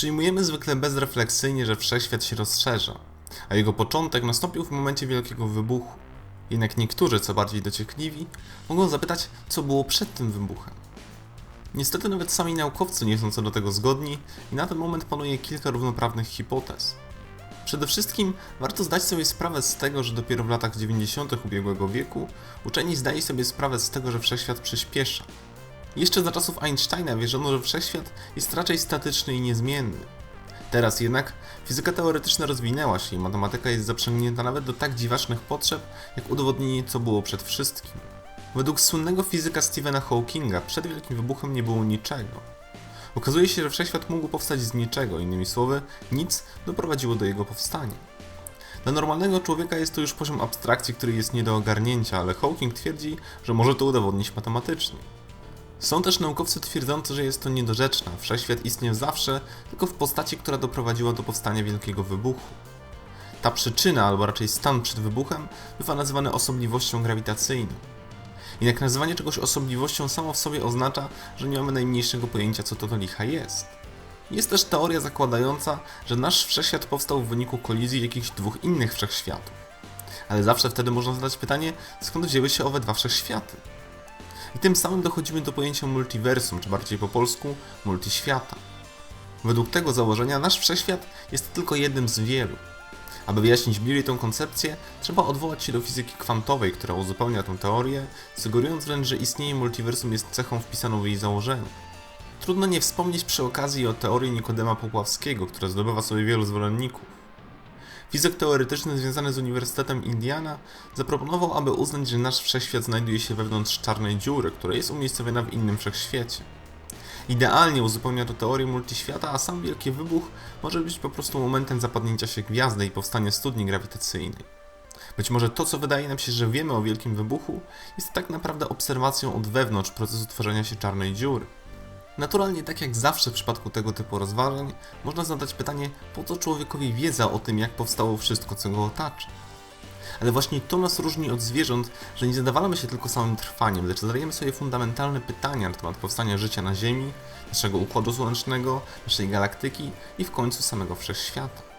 Przyjmujemy zwykle bezrefleksyjnie, że wszechświat się rozszerza, a jego początek nastąpił w momencie wielkiego wybuchu. Jednak niektórzy, co bardziej dociekliwi, mogą zapytać, co było przed tym wybuchem. Niestety nawet sami naukowcy nie są co do tego zgodni i na ten moment panuje kilka równoprawnych hipotez. Przede wszystkim warto zdać sobie sprawę z tego, że dopiero w latach 90. ubiegłego wieku uczeni zdali sobie sprawę z tego, że wszechświat przyspiesza. Jeszcze za czasów Einsteina wierzono, że wszechświat jest raczej statyczny i niezmienny. Teraz jednak fizyka teoretyczna rozwinęła się i matematyka jest zaprzęgnięta nawet do tak dziwacznych potrzeb, jak udowodnienie, co było przed wszystkim. Według słynnego fizyka Stephena Hawkinga przed Wielkim Wybuchem nie było niczego. Okazuje się, że wszechświat mógł powstać z niczego, innymi słowy, nic doprowadziło do jego powstania. Dla normalnego człowieka jest to już poziom abstrakcji, który jest nie do ogarnięcia, ale Hawking twierdzi, że może to udowodnić matematycznie. Są też naukowcy twierdzący, że jest to niedorzeczne, wszechświat istnieje zawsze, tylko w postaci, która doprowadziła do powstania Wielkiego Wybuchu. Ta przyczyna, albo raczej stan przed wybuchem, bywa nazywany osobliwością grawitacyjną. Jednak nazywanie czegoś osobliwością samo w sobie oznacza, że nie mamy najmniejszego pojęcia, co to do licha jest. Jest też teoria zakładająca, że nasz wszechświat powstał w wyniku kolizji jakichś dwóch innych wszechświatów. Ale zawsze wtedy można zadać pytanie, skąd wzięły się owe dwa wszechświaty. I tym samym dochodzimy do pojęcia multiversum, czy bardziej po polsku multiświata. Według tego założenia nasz wszechświat jest tylko jednym z wielu. Aby wyjaśnić bliżej tę koncepcję, trzeba odwołać się do fizyki kwantowej, która uzupełnia tę teorię, sugerując wręcz, że istnienie multiversum jest cechą wpisaną w jej założenie. Trudno nie wspomnieć przy okazji o teorii Nikodema Popławskiego, która zdobywa sobie wielu zwolenników. Fizyk teoretyczny związany z Uniwersytetem Indiana zaproponował, aby uznać, że nasz wszechświat znajduje się wewnątrz czarnej dziury, która jest umiejscowiona w innym wszechświecie. Idealnie uzupełnia to teorię multiświata, a sam Wielki Wybuch może być po prostu momentem zapadnięcia się gwiazdy i powstania studni grawitacyjnej. Być może to, co wydaje nam się, że wiemy o Wielkim Wybuchu, jest tak naprawdę obserwacją od wewnątrz procesu tworzenia się czarnej dziury. Naturalnie, tak jak zawsze w przypadku tego typu rozważań, można zadać pytanie, po co człowiekowi wiedza o tym, jak powstało wszystko, co go otacza. Ale właśnie to nas różni od zwierząt, że nie zadawalamy się tylko samym trwaniem, lecz zadajemy sobie fundamentalne pytania na temat powstania życia na Ziemi, naszego układu słonecznego, naszej galaktyki i w końcu samego wszechświata.